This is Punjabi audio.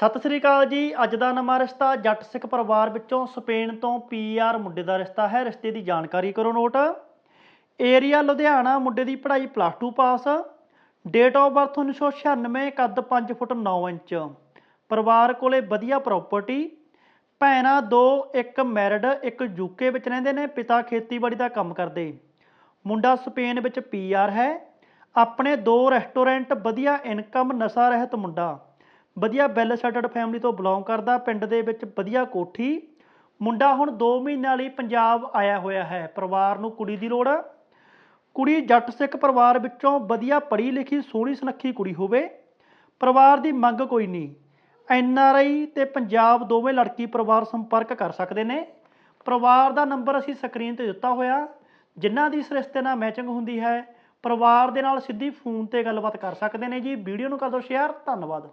ਸਤਿ ਸ੍ਰੀ ਅਕਾਲ ਜੀ, ਅੱਜ ਦਾ ਨਵਾਂ ਰਿਸ਼ਤਾ ਜੱਟ ਸਿੱਖ ਪਰਿਵਾਰ ਵਿੱਚੋਂ ਸਪੇਨ ਤੋਂ ਪੀਆਰ ਮੁੰਡੇ ਦਾ ਰਿਸ਼ਤਾ ਹੈ। ਰਿਸ਼ਤੇ ਦੀ ਜਾਣਕਾਰੀ ਕਰੋ ਨੋਟ। ਏਰੀਆ ਲੁਧਿਆਣਾ, ਮੁੰਡੇ ਦੀ ਪੜ੍ਹਾਈ plus 2 pass. Date of birth 1996 ਕੱਦ 5 ਫੁੱਟ 9 ਇੰਚ। ਪਰਿਵਾਰ ਕੋਲੇ ਵਧੀਆ ਪ੍ਰਾਪਰਟੀ ਭੈਣਾਂ ਦੋ, ਇੱਕ ਮੈਰਿਡ ਇੱਕ ਯੂਕੇ ਵਿੱਚ ਰਹਿੰਦੇ ਨੇ, ਪਿਤਾ ਖੇਤੀਬਾੜੀ ਦਾ ਕੰਮ ਕਰਦੇ। ਮੁੰਡਾ ਸਪੇਨ ਵਿੱਚ ਪੀਆਰ ਹੈ। ਆਪਣੇ ਦੋ ਰੈਸਟੋਰੈਂਟ, ਵਧੀਆ ਇਨਕਮ ਨਸ਼ਾ ਰਹਿਤ ਮੁੰਡਾ। ਵਧੀਆ ਵੈਲ ਸੈਟਲਡ ਫੈਮਿਲੀ ਤੋਂ ਬਿਲੋਂਗ ਕਰਦਾ, ਪਿੰਡ ਦੇ ਵਿੱਚ ਵਧੀਆ ਕੋਠੀ। ਮੁੰਡਾ ਹੁਣ 2 ਮਹੀਨਿਆਂ ਲਈ ਪੰਜਾਬ ਆਇਆ ਹੋਇਆ ਹੈ। ਪਰਿਵਾਰ ਨੂੰ ਕੁੜੀ ਦੀ ਲੋੜ ਆ। ਕੁੜੀ ਜੱਟ ਸਿੱਖ ਪਰਿਵਾਰ ਵਿੱਚੋਂ ਵਧੀਆ ਪੜ੍ਹੀ ਲਿਖੀ, ਸੋਹਣੀ ਸੁਨੱਖੀ ਕੁੜੀ ਹੋਵੇ, ਪਰਿਵਾਰ ਦੀ ਮੰਗ ਕੋਈ ਨਹੀਂ। ਐਨ ਆਰ ਆਈ ਤੇ ਪੰਜਾਬ ਦੋਵੇਂ ਲੜਕੀ ਪਰਿਵਾਰ ਸੰਪਰਕ ਕਰ ਸਕਦੇ ਨੇ। ਪਰਿਵਾਰ ਦਾ ਨੰਬਰ ਅਸੀਂ ਸਕਰੀਨ ਤੇ ਦਿੱਤਾ ਹੋਇਆ। ਜਿਨ੍ਹਾਂ ਦੀ ਇਸ ਰਿਸ਼ਤੇ ਨਾਲ ਮੈਚਿੰਗ ਹੁੰਦੀ ਹੈ, ਪਰਿਵਾਰ ਦੇ ਨਾਲ ਸਿੱਧੀ ਫੋਨ ਤੇ ਗੱਲਬਾਤ ਕਰ ਸਕਦੇ ਨੇ ਜੀ। ਵੀਡੀਓ ਨੂੰ ਕਰ ਦਿਓ ਸ਼ੇਅਰ ਧੰਨਵਾਦ।